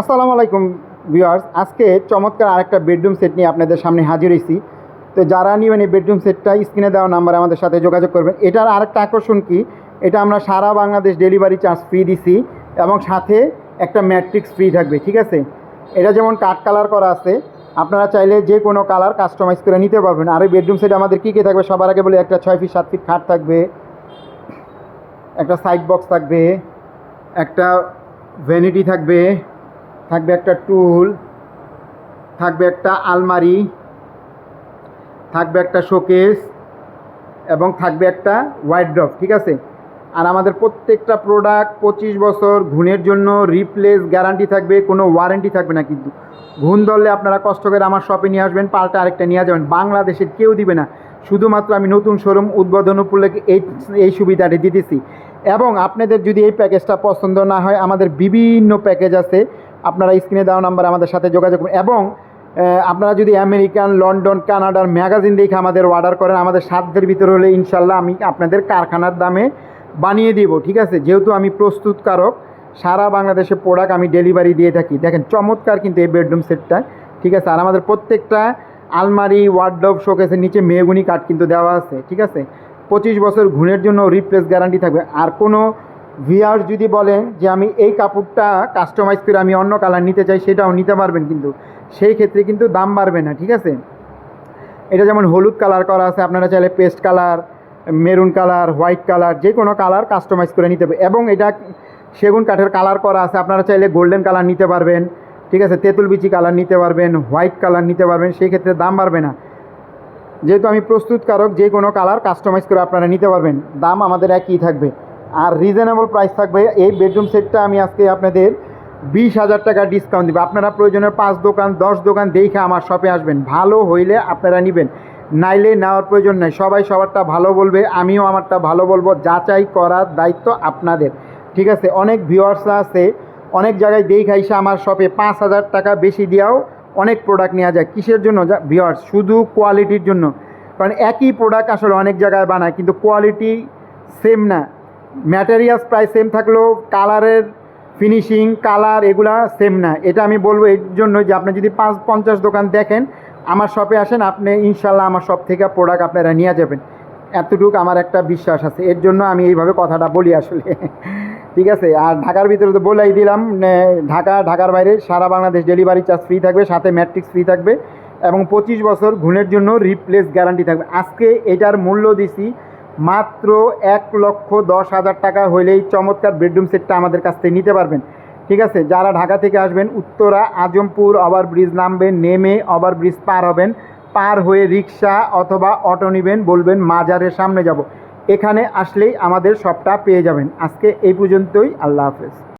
আসসালামু আলাইকুম ভিউয়ার্স। আজকে চমৎকার আরেকটা বেডরুম সেট নিয়ে আপনাদের সামনে হাজির হয়েছি। তো যারা নেবেন এই বেডরুম সেটটা স্ক্রিনে দেওয়া নাম্বারে আমাদের সাথে যোগাযোগ করবেন। এটার আরেকটা আকর্ষণ কি? এটা আমরা সারা বাংলাদেশ ডেলিভারি চার্জ ফ্রি দিছি এবং সাথে একটা ম্যাট্রিক্স ফ্রি থাকবে, ঠিক আছে? এটা যেমন কাঠ কালার করা আছে, আপনারা চাইলে যে কোনো কালার কাস্টমাইজ করে নিতে পারবেন। আর এই বেডরুম সেট আমাদের কী কী থাকবে সবার আগে বলি, একটা ছয় ফিট সাত ফিট খাট থাকবে, একটা সাইড বক্স থাকবে, একটা ভ্যানিটি থাকবে থাকবে একটা টুল, থাকবে একটা আলমারি, থাকবে একটা শোকেস এবং থাকবে একটা ওয়াইড্রপ ঠিক আছে? আর আমাদের প্রত্যেকটা প্রোডাক্ট পঁচিশ বছর ঘুণের জন্য রিপ্লেস গ্যারান্টি থাকবে, কোনো ওয়ারেন্টি থাকবে না কিন্তু। ঘুণ ধরলে আপনারা কষ্ট করে আমার শপে নিয়ে আসবেন, পাল্টা আরেকটা নিয়ে যাবেন। বাংলাদেশের কেউ দিবে না। শুধুমাত্র আমি নতুন শোরুম উদ্বোধন উপলক্ষে এই এই সুবিধাটি দিতেছি। এবং আপনাদের যদি এই প্যাকেজটা পছন্দ না হয়, আমাদের বিভিন্ন প্যাকেজ আছে। আপনারা স্ক্রিনে দেওয়া নাম্বার আমাদের সাথে যোগাযোগ করুন। এবং আপনারা যদি আমেরিকান, লন্ডন, কানাডার ম্যাগাজিন দেখে আমাদের অর্ডার করেন, আমাদের সাধ্যের ভিতরে হলে ইনশাল্লাহ আমি আপনাদের কারখানার দামে বানিয়ে দিব, ঠিক আছে? যেহেতু আমি প্রস্তুতকারক, সারা বাংলাদেশে প্রোডাক্ট আমি ডেলিভারি দিয়ে থাকি। দেখেন, চমৎকার কিন্তু এই বেডরুম সেটটা ঠিক আছে? আর আমাদের প্রত্যেকটা আলমারি ওয়ার্ডব শোকেসের নিচে মেহগুনি কাঠ কিন্তু দেওয়া আছে, ঠিক আছে? পঁচিশ বছর ঘুণের জন্য রিপ্লেস গ্যারান্টি থাকবে। আর কোনো ভিআর যদি বলেন যে আমি এই কাপড়টা কাস্টমাইজ করে আমি অন্য কালার নিতে চাই, সেটাও নিতে পারবেন কিন্তু। সেই ক্ষেত্রে কিন্তু দাম বাড়বে না, ঠিক আছে? এটা যেমন হলুদ কালার করা আছে, আপনারা চাইলে paste colour maroon colour white colour যে কোনো কালার কাস্টমাইজ করে নিতে পারবে এবং এটা সেগুন কাঠের কালার করা আছে, আপনারা চাইলে গোল্ডেন কালার নিতে পারবেন, ঠিক আছে? তেঁতুল বিচি কালার নিতে পারবেন হোয়াইট কালার নিতে পারবেন, সেই ক্ষেত্রে দাম বাড়বে না। যেহেতু আমি প্রস্তুতকারক, যে কোনো কালার কাস্টমাইজ করে আপনারা নিতে পারবেন। দাম আমাদের একই থাকবে। আর রিজনেবল প্রাইস থাকবে। এই বেডরুম সেটটা আমি আজকে আপনাদের বিশ হাজার টাকা ডিসকাউন্ট দেবো। আপনারা প্রয়োজনে পাঁচ দোকান, দশ দোকান দেখে আমার শপে আসবেন। ভালো হইলে আপনারা নেবেন। নাইলে নেওয়ার প্রয়োজন নাই। সবাই সবারটা ভালো বলবে, আমিও আমারটা ভালো বলব। যাচাই করার দায়িত্ব আপনাদের। ঠিক আছে? অনেক ভিউয়ার্সরা আছে, অনেক জায়গায় দেখে এসে আমার শপে পাঁচ হাজার টাকা বেশি দিয়েও অনেক প্রোডাক্ট নেওয়া যায়। কিসের জন্য? ভিউয়ার্স শুধু কোয়ালিটির জন্য। কারণ একই প্রোডাক্ট আসলে অনেক জায়গায় বানায়, কিন্তু কোয়ালিটি সেম না। ম্যাটেরিয়ালস প্রায় সেম থাকলেও কালারের ফিনিশিং কালার এগুলা সেম না। এটা আমি বলব এর জন্য যে আপনি যদি পাঁচ, পঞ্চাশ দোকান দেখেন, আমার শপে আসেন, আপনি ইনশাল্লাহ আমার শপ থেকে প্রোডাক্ট আপনারা নিয়ে যাবেন। এতটুকু আমার একটা বিশ্বাস আছে। এর জন্য আমি এইভাবে কথাটা বলি আসলে। ঠিক আছে? আর ঢাকার ভিতরে তো বলেই দিলাম ঢাকা, ঢাকার বাইরে সারা বাংলাদেশ ডেলিভারি চার্জ ফ্রি থাকবে, সাথে ম্যাট্রিক্স ফ্রি থাকবে এবং পঁচিশ বছর ঘুণের জন্য রিপ্লেস গ্যারান্টি থাকবে। আজকে এটার মূল্য দিছি মাত্র এক লক্ষ দশ হাজার টাকা হইলেই চমৎকার বেডরুম সেটটা আমাদের কাছ থেকে নিতে পারবেন। ঠিক আছে, যারা ঢাকা থেকে আসবেন, উত্তরা, আজমপুর ওভারব্রিজ নামবেন, নেমে ওভারব্রিজ পার হবেন, পার হয়ে রিক্সা অথবা অটো নেবেন, বলবেন মাজারের সামনে যাব। এখানে আসলেই আমাদের সবটা পেয়ে যাবেন। আজকে এই পর্যন্তই, আল্লাহ হাফেজ।